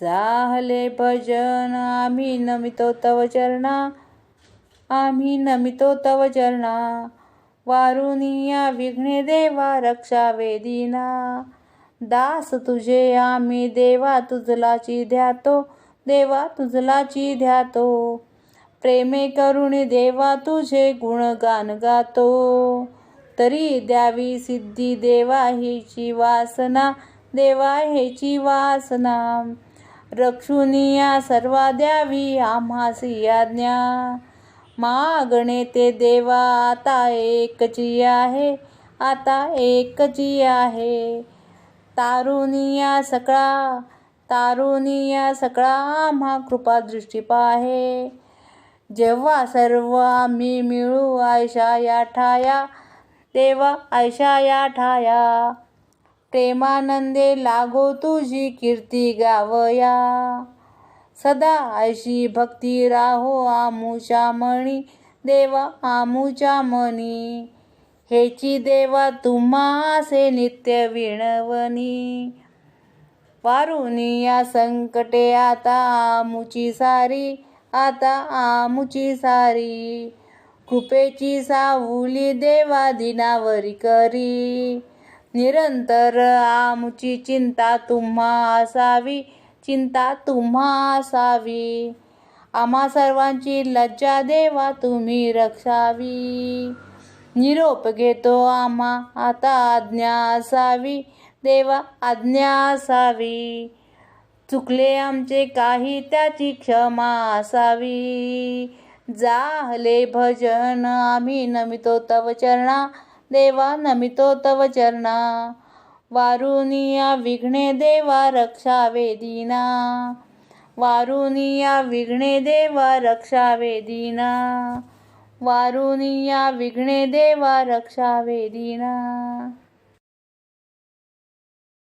चाहले भजन आम्ही नमितो तव चरणा आम्ही नमितो तव चरणा. वारुनिया विघ्ने देवा रक्षा वेदीना. दास तुझे आम्ही देवा तुझलाची ध्यातो देवा तुझलाची ध्यातो. प्रेमे करुणी देवा तुझे गुणगान गातो. तरी द्यावी सिद्धी देवा हिची वासना देवा हेची वासना. रक्षुनिया सर्वा द्यावी आम्हासी आज्ञा. मागणे ते देवा आता एकची आहे आता एकची आहे. तारुनिया सकळा तारुनिया सकळा आम्हा कृपा दृष्टी पाहे. जेव्हा सर्व आम्ही मिळू आयशा या ठाया तेव्हा आयशा या ठाया. प्रेमानंदे लागो तुझी कीर्ती गावया. सदा अशी भक्ती राहो आमुच्या मणी. देवा आमुच्या मणी. हेची देवा तुम्हासे नित्य विणवणी. वारुनी या संकटे आता आमुची सारी. आता आमुची सारी. कृपेची सावली देवा दिनावरी करी. निरंतर आमची चिंता तुम्हा असावी चिंता तुम्हा असावी. आम्हा सर्वांची लज्जा देवा तुम्ही रक्षावी. निरोप घेतो आम्हा आता आज्ञा असावी देवा आज्ञा असावी. चुकले आमचे काही त्याची क्षमा असावी. जाहले भजन आम्ही नमितो तव चरणा देवा नमितो तव चरणा. वारुनिया विघ्ने देवा रक्षा वेदीना. वारुनिया विघ्ने देवा रक्षा वेदीना. वारुनिया विघ्ने देवा रक्षा वेदीना.